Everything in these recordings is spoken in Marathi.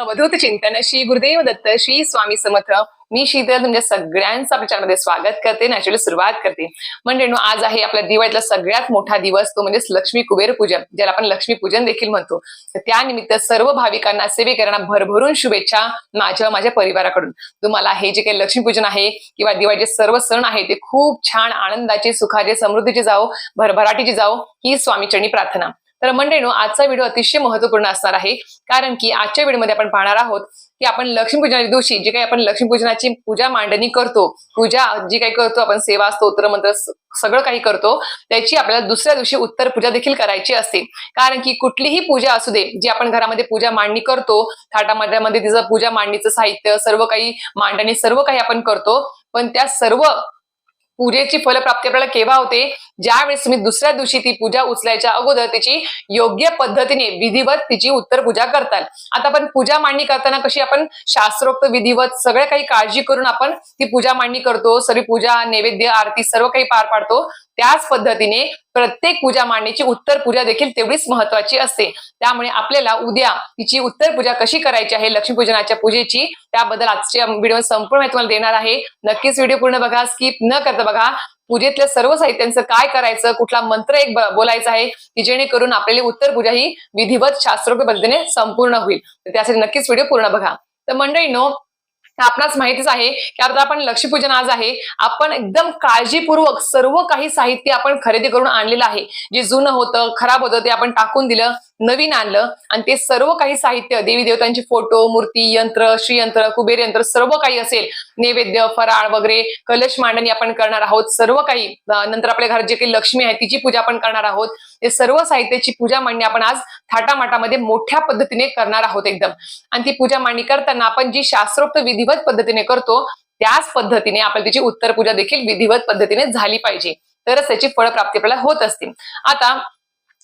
अवधूत चिंतन श्री गुरुदेव दत्त श्री स्वामी समर्थ. मी शीतल तुमच्या सगळ्यांचं आपल्या चॅनलमध्ये स्वागत करते. नॅचरली सुरुवात करते. म्हणजे आज आहे आपल्या दिवाळीतला सगळ्यात मोठा दिवस. तो म्हणजेच लक्ष्मी कुबेर पूजन ज्याला आपण लक्ष्मी पूजन देखील म्हणतो. तर त्यानिमित्त सर्व भाविकांना सेवेकरांना भरभरून शुभेच्छा माझ्या माझ्या परिवाराकडून. तुम्हाला हे जे काही लक्ष्मी पूजन आहे किंवा दिवाळीचे सर्व सण आहे ते खूप छान आनंदाचे सुखाचे समृद्धीचे जाओ भरभराटीची जाओ ही स्वामीचरणी प्रार्थना. तर मंडळीनो आजचा व्हिडिओ अतिशय महत्त्वपूर्ण असणार आहे. कारण की आजच्या व्हिडिओमध्ये आपण पाहणार आहोत की आपण लक्ष्मीपूजनाच्या दिवशी जे काही आपण लक्ष्मीपूजनाची पूजा मांडणी करतो पूजा जी काही करतो आपण सेवा स्तोत्र मंत्र सगळं काही करतो त्याची आपल्याला दुसऱ्या दिवशी उत्तर पूजा देखील करायची असते. कारण की कुठलीही पूजा असू दे जी आपण घरामध्ये पूजा मांडणी करतो थाटामाट्यामध्ये तिचं पूजा मांडणीचं साहित्य सर्व काही मांडणी सर्व काही आपण करतो पण त्या सर्व पूजेची फलप्राप्ती आपल्याला केव्हा होते? ज्यावेळेस तुम्ही दुसऱ्या दिवशी ती पूजा उचलायच्या अगोदर तिची योग्य पद्धतीने विधिवत तिची उत्तर पूजा करताल. आता आपण पूजा मांडणी करताना कशी आपण शास्त्रोक्त विधिवत सगळ्या काही काळजी करून आपण ती पूजा मांडणी करतो सर्व पूजा नैवेद्य आरती सर्व काही पार पाडतो त्याच पद्धतीने प्रत्येक पूजा मांडणीची उत्तर पूजा देखील तेवढीच महत्वाची असते. त्यामुळे आपल्याला उद्या तिची उत्तर पूजा कशी करायची आहे लक्ष्मीपूजनाच्या पूजेची त्याबद्दल आजच्या व्हिडिओ संपूर्ण तुम्हाला देणार आहे. नक्कीच व्हिडिओ पूर्ण बघा स्किप न करता बघा. पूजेतल्या सर्व साहित्यांचं काय करायचं कुठला मंत्र एक बोलायचा आहे की जेणेकरून आपल्याला उत्तर पूजा ही विधिवत शास्त्रोक्त पद्धतीने संपूर्ण होईल. तर त्यासाठी नक्कीच व्हिडिओ पूर्ण बघा. तर मंडळीनो आपणास माहितीच आहे की आता आपण लक्ष्मीपूजन आज आहे. आपण एकदम काळजीपूर्वक सर्व काही साहित्य आपण खरेदी करून आणलेलं आहे. जे जुनं होतं खराब होतं ते आपण टाकून दिलं. नवीन आणलं आणि ते सर्व काही साहित्य देवी देवतांची फोटो मूर्ती यंत्र श्रीयंत्र कुबेर यंत्र सर्व काही असेल नैवेद्य फराळ वगैरे कलश मांडणी आपण करणार आहोत सर्व काही नंतर आपल्या घरात जे काही लक्ष्मी आहे तिची पूजा आपण करणार आहोत ते सर्व साहित्याची पूजा मांडणी आपण आज थाटामाटामध्ये मोठ्या पद्धतीने करणार आहोत एकदम. आणि ती पूजा मांडणी करताना आपण जी शास्त्रोक्त विधिवत पद्धतीने करतो त्याच पद्धतीने आपल्याला तिची उत्तर पूजा देखील विधिवत पद्धतीने झाली पाहिजे. तरच त्याची फळप्राप्ती आपल्याला होत असते. आता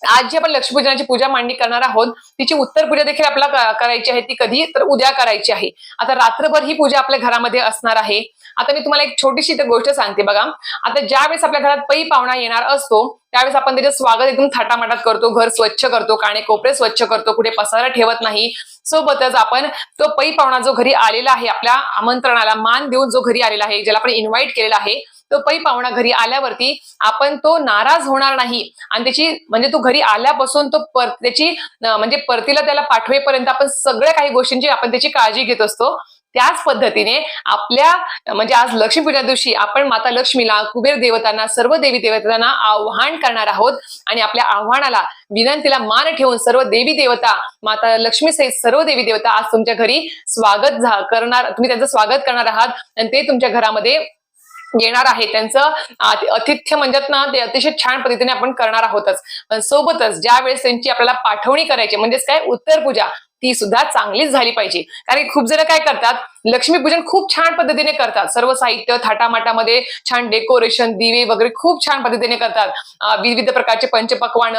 आज जी आपण लक्ष्मीपूजनाची पूजा मांडणी करणार आहोत तिची उत्तर पूजा देखील आपल्याला करायची आहे ती कधी तर उद्या करायची आहे. आता रात्रभर ही पूजा आपल्या घरामध्ये असणार आहे. आता मी तुम्हाला एक छोटीशी गोष्ट सांगते बघा. आता ज्या वेळेस आपल्या घरात पै पाहुणा येणार असतो त्यावेळेस आपण त्याचं स्वागत एकदम थाटामाटात करतो घर स्वच्छ करतो काणे कोपरे स्वच्छ करतो कुठे पसारा ठेवत नाही. सोबतच आपण तो पै पाहुणा जो घरी आलेला आहे आपल्या आमंत्रणाला मान देऊन जो घरी आलेला आहे ज्याला आपण इन्व्हाइट केलेला आहे तो पै पाहुणा घरी आल्यावरती आपण तो नाराज होणार नाही. आणि त्याची म्हणजे तो घरी आल्यापासून तो पर त्याची म्हणजे परतीला त्याला पाठवेपर्यंत आपण सगळ्या काही गोष्टींची आपण त्याची काळजी घेत असतो. त्याच पद्धतीने आपल्या म्हणजे आज लक्ष्मीपूजा दिवशी आपण माता लक्ष्मीला कुबेर देवतांना सर्व देवी देवतांना आव्हान करणार आहोत. आणि आपल्या आव्हानाला विनंतीला मान ठेवून सर्व देवी देवता माता लक्ष्मी सहित सर्व देवी देवता आज तुमच्या घरी स्वागत झा- करणार तुम्ही त्यांचं स्वागत करणार आहात. आणि ते तुमच्या घरामध्ये येणार आहे. त्यांचं आतिथ्य म्हणतात ना ते अतिशय छान पद्धतीने आपण करणार आहोतच. पण सोबतच ज्या वेळेस त्यांची आपल्याला पाठवणी करायची म्हणजेच काय उत्तर पूजा ती सुद्धा चांगलीच झाली पाहिजे. कारण खूप जण काय करतात लक्ष्मीपूजन खूप छान पद्धतीने करतात. सर्व साहित्य थाटामाटामध्ये छान डेकोरेशन दिवे वगैरे खूप छान पद्धतीने करतात. विविध प्रकारचे पंचपक्वान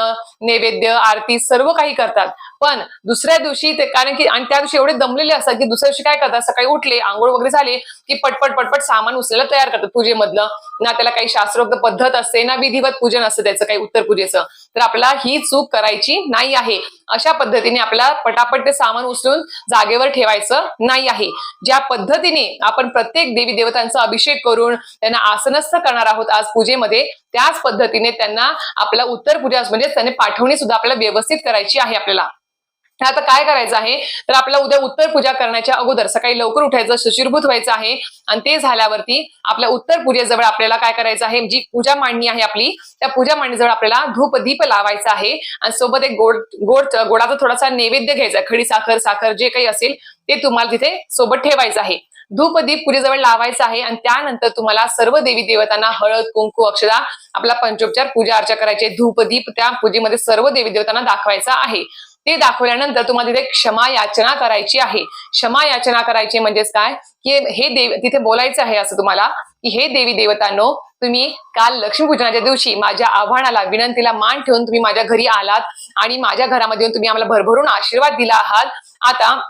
नैवेद्य आरती सर्व काही करतात. पण दुसऱ्या दिवशी ते कारण की आणि त्या दिवशी एवढे दमलेले असतात की दुसऱ्या दिवशी काय करतात? सकाळी उठले आंघोळ वगैरे झाले की पटपट पटपट सामान उचलायला तयार करतात पूजेमधलं. ना त्याला काही शास्त्रोक्त पद्धत असते ना विधिवत पूजन असतं त्याचं काही उत्तर पूजेचं. तर आपल्याला ही चूक करायची नाही आहे. अशा पद्धतीने आपल्याला पटापट ते सामान उचलून जागेवर ठेवायचं नाही आहे. ज्या पद्धतीने आपण प्रत्येक देवी देवतांचा अभिषेक करून त्यांना आसनस्थ करणार आहोत आज पूजेमध्ये. त्याच पद्धतीने त्यांना आपला उत्तर पूजा म्हणजे त्यांनी पाठवणी सुद्धा आपल्याला व्यवस्थित करायची आहे आपल्याला. आता काय करायचं आहे? तर आपल्याला उद्या उत्तर पूजा करण्याच्या अगोदर सकाळी लवकर उठायचं शुचिरभूत व्हायचं आहे. आणि ते झाल्यावरती आपल्या उत्तर पूजेजवळ आपल्याला काय करायचं आहे? जी पूजा मांडणी आहे आपली त्या पूजा मांडणीजवळ आपल्याला धूप दीप लावायचा आहे. आणि सोबत एक गोड गोड गोडाचा थोडासा नैवेद्य घ्यायचा खडी साखर साखर जे काही असेल ते तुम्हाला तिथे सोबत ठेवायचं आहे. धूप दीप पूजेजवळ लावायचं आहे. आणि त्यानंतर तुम्हाला सर्व देवी देवतांना हळद कुंकू अक्षदा आपला पंचोपचार पूजा अर्चा करायची. धूप दीप त्या पूजेमध्ये सर्व देवी देवतांना दाखवायचा आहे. ते दाखवल्यानंतर तुम्हाला तिथे क्षमा याचना करायची आहे. क्षमा याचना करायची म्हणजेच काय? की हे देव तिथे बोलायचं आहे असं तुम्हाला की हे देवी देवतांनो तुम्ही काल लक्ष्मीपूजनाच्या दिवशी माझ्या आव्हानाला विनंतीला मान ठेवून तुम्ही माझ्या घरी आलात आणि माझ्या घरामध्ये येऊन तुम्ही आम्हाला भरभरून आशीर्वाद दिला आहात. आता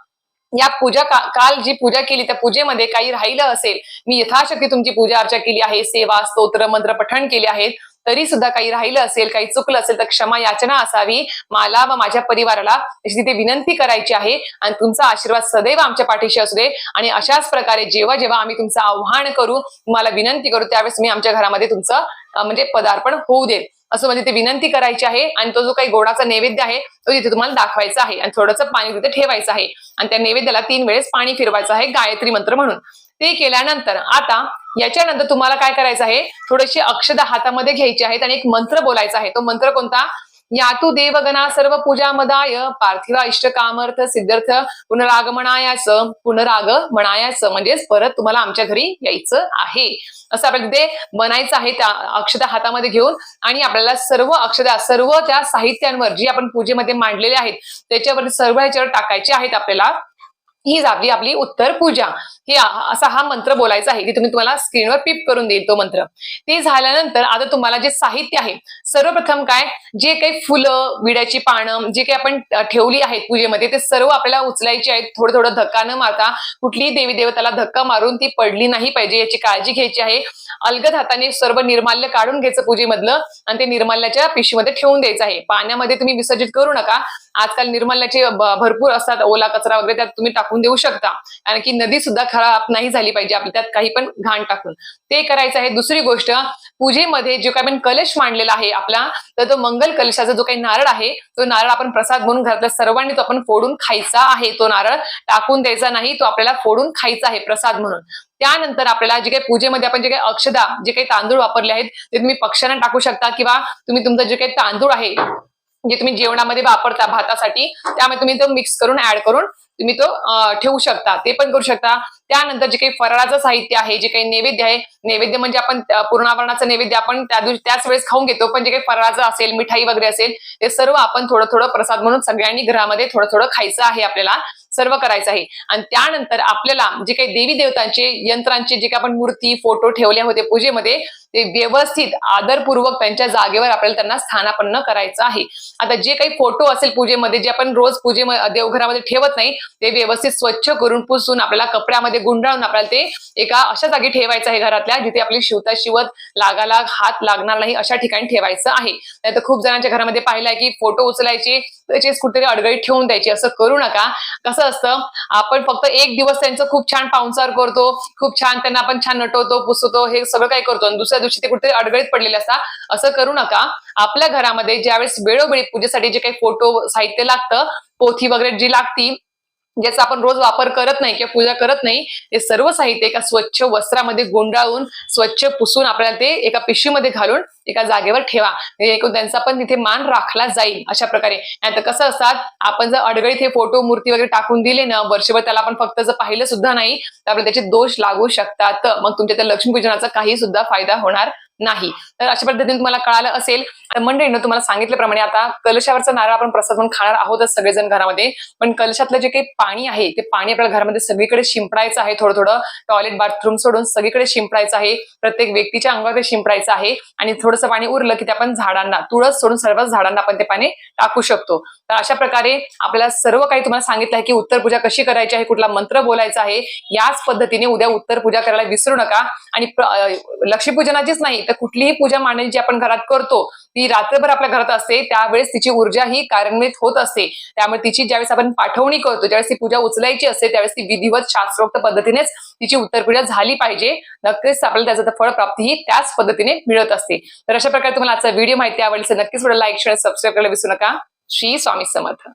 या पूजा का- काल जी पूजा केली त्या पूजेमध्ये काही राहिलं असेल मी यथाशक्ती तुमची पूजा अर्चा केली आहे सेवा स्तोत्र मंत्र पठण केले आहेत. तरी सुद्धा काही राहिलं असेल काही चुकलं असेल तर क्षमा याचना असावी. मला व माझ्या परिवाराला अशी तिथे विनंती करायची आहे. आणि तुमचा आशीर्वाद सदैव आमच्या पाठीशी असू दे. आणि अशाच प्रकारे जेव्हा जेव्हा आम्ही तुमचं आव्हान करू तुम्हाला विनंती करू त्यावेळेस मी आमच्या घरामध्ये तुमचं म्हणजे पदार्पण होऊ देईल. असं म्हणजे ते विनंती करायची आहे. आणि तो जो काही गोडाचा नैवेद्य आहे तो तिथे तुम्हाला दाखवायचा आहे. आणि थोडंसं पाणी तिथे ठेवायचं आहे. आणि त्या नैवेद्याला तीन वेळेस पाणी फिरवायचं आहे गायत्री मंत्र म्हणून. ते केल्यानंतर आता याच्यानंतर तुम्हाला काय करायचं आहे? थोडेसे अक्षदा हातामध्ये घ्यायचे आहेत आणि एक मंत्र बोलायचा आहे. तो मंत्र कोणता? यातू देवगणा सर्व पूजा मदाय पार्थिवा इष्ट कामर्थ सिद्धार्थ पुनरागमनायाच पुनरागमनायाच म्हणजेच परत तुम्हाला आमच्या घरी यायचं आहे. असं आपल्याला तिथे बनायचं आहे त्या अक्षद हातामध्ये घेऊन. आणि आपल्याला सर्व अक्षदा सर्व त्या साहित्यांवर जी आपण पूजेमध्ये मांडलेले आहेत त्याच्यावर सर्व ह्याच्यावर टाकायचे आहेत आपल्याला. ही झाली आपली उत्तर पूजा. ही असा हा मंत्र बोलायचा आहे ती तुम्ही तुम्हाला स्क्रीनवर पिप करून देईल तो मंत्र. ते झाल्यानंतर आता तुम्हाला जे साहित्य आहे सर्वप्रथम काय? जे काही फुलं विड्याची पानं जे काही आपण ठेवली आहेत पूजेमध्ये ते सर्व आपल्याला उचलायची आहेत. थोडं थोडं धक्का न मारता कुठलीही देवी देवताला धक्का मारून ती पडली नाही पाहिजे याची काळजी घ्यायची आहे. अलगद हाताने सर्व निर्माल्य काढून घ्यायचं पूजेमधलं आणि ते निर्माल्याच्या पिशवीमध्ये ठेवून द्यायचं आहे. पाण्यामध्ये तुम्ही विसर्जित करू नका. आजकाल निर्मल्याचे भरपूर असतात ओला कचरा वगैरे त्यात तुम्ही टाकून देऊ शकता. कारण की नदी सुद्धा खराब नाही झाली पाहिजे आपली त्यात काही पण घाण टाकून. ते करायचं आहे. दुसरी गोष्ट पूजेमध्ये जो काही आपण कलश मांडलेला आहे आपला तर तो मंगल कलशाचा जो काही नारळ आहे तो नारळ आपण प्रसाद म्हणून घरातल्या सर्वांनी तो आपण फोडून खायचा आहे तो नारळ. टाकून द्यायचा नाही तो आपल्याला फोडून खायचा आहे प्रसाद म्हणून. त्यानंतर आपल्याला जे काही पूजेमध्ये आपण जे काही अक्षदा जे काही तांदूळ वापरले आहेत ते तुम्ही पक्ष्यांना टाकू शकता किंवा तुम्ही तुमचं जे काही तांदूळ आहे जे तुम्ही जेवणामध्ये वापरता भातासाठी त्यामध्ये तुम्ही तो मिक्स करून ऍड करून तुम्ही तो ठेवू शकता. ते पण करू शकता. त्यानंतर जे काही फराळाचं साहित्य आहे जे काही नैवेद्य आहे नैवेद्य म्हणजे आपण पूर्णावरणाचं नैवेद्य आपण त्या दिवशी त्याच वेळेस खाऊन घेतो पण जे काही फराळाचं असेल मिठाई वगैरे असेल ते सर्व आपण थोडं थोडं प्रसाद म्हणून सगळ्यांनी घरामध्ये थोडं थोडं खायचं आहे आपल्याला सर्व करायचं आहे. आणि त्यानंतर आपल्याला जे काही देवी देवतांचे यंत्रांचे जे काही आपण मूर्ती फोटो ठेवले होते पूजेमध्ये ते व्यवस्थित आदरपूर्वक त्यांच्या जागेवर आपल्याला त्यांना स्थानापन्न करायचं आहे. आता जे काही फोटो असेल पूजेमध्ये जे आपण रोज पूजे देवघरामध्ये ठेवत नाही ते व्यवस्थित स्वच्छ करून पुसून आपल्याला कपड्यामध्ये गुंडाळून आपल्याला ते एका अशा जागी ठेवायचं आहे घरातल्या जिथे आपली शिवता शिवत लागाला हात लागणार नाही अशा ठिकाणी ठेवायचं आहे. नाहीतर खूप जणांच्या घरामध्ये पाहिलं आहे की फोटो उचलायचे त्याचेच कुठेतरी अडगळीत ठेवून द्यायची. असं करू नका. कसं असतं आपण फक्त एक दिवस त्यांचं खूप छान पाहुणचार करतो खूप छान त्यांना आपण छान नटवतो पुसवतो हे सगळं काही करतो. आणि दुसऱ्या दिवशी ते कुठेतरी अडगळीत पडलेले असता असं करू नका. आपल्या घरामध्ये ज्यावेळेस वेळोवेळी पूजेसाठी जे काही फोटो साहित्य लागतं पोथी वगैरे जी लागती ज्याचा आपण रोज वापर करत नाही किंवा पूजा करत नाही ते सर्व साहित्य एका स्वच्छ वस्त्रामध्ये गुंडाळून स्वच्छ पुसून आपल्याला ते एका पिशवीमध्ये घालून एका जागेवर ठेवा. म्हणजे त्यांचा पण तिथे मान राखला जाईल अशा प्रकारे. नाहीतर कसं असतात आपण जर अडगळीत हे फोटो मूर्ती वगैरे टाकून दिले ना वर्षभर त्याला आपण फक्त जर पाहिलं सुद्धा नाही तर आपल्याला त्याचे दोष लागू शकतात. मग तुमच्या त्या लक्ष्मीपूजनाचा काही सुद्धा फायदा होणार नाही. तर अशा पद्धतीने तुम्हाला कळालं असेल. तर मंडळीनं तुम्हाला सांगितल्याप्रमाणे आता कलशावरचा नारळ आपण प्रसाद म्हणून खाणार आहोतच सगळेजण घरामध्ये. पण कलशातलं जे काही पाणी आहे ते पाणी आपल्या घरामध्ये सगळीकडे शिंपडायचं आहे थोडं थोडं टॉयलेट बाथरूम सोडून सगळीकडे शिंपडायचं आहे. प्रत्येक व्यक्तीच्या अंगावर शिंपडायचं आहे. आणि थोडंसं पाणी उरलं की ते आपण झाडांना तुळस सोडून सर्व झाडांना आपण ते पाणी टाकू शकतो. तर अशा प्रकारे आपल्याला सर्व काही तुम्हाला सांगितलं आहे की उत्तर पूजा कशी करायची आहे कुठला मंत्र बोलायचा आहे याच पद्धतीने उद्या उत्तर पूजा करायला विसरू नका. आणि लक्ष्मीपूजनाचीच नाही तर कुठलीही पूजा मांडणी जी आपण घरात करतो ती रात्रभर आपल्या घरात असते त्यावेळेस तिची ऊर्जा ही कार्यान्वित होत असते. त्यामुळे तिची ज्यावेळेस आपण पाठवणी करतो ज्यावेळेस ती पूजा उचलायची असते त्यावेळेस ती विधिवत शास्त्रोक्त पद्धतीनेच तिची उत्तर पूजा झाली पाहिजे. नक्कीच आपल्याला त्याचं फळ प्राप्ती ही त्याच पद्धतीने मिळत असते. तर अशा प्रकारे तुम्हाला आजचा व्हिडिओ माहिती आवडली नक्कीच नक्कीच लाईक शेअर सबस्क्राईब करायला विसरू नका. श्री स्वामी समर्थ.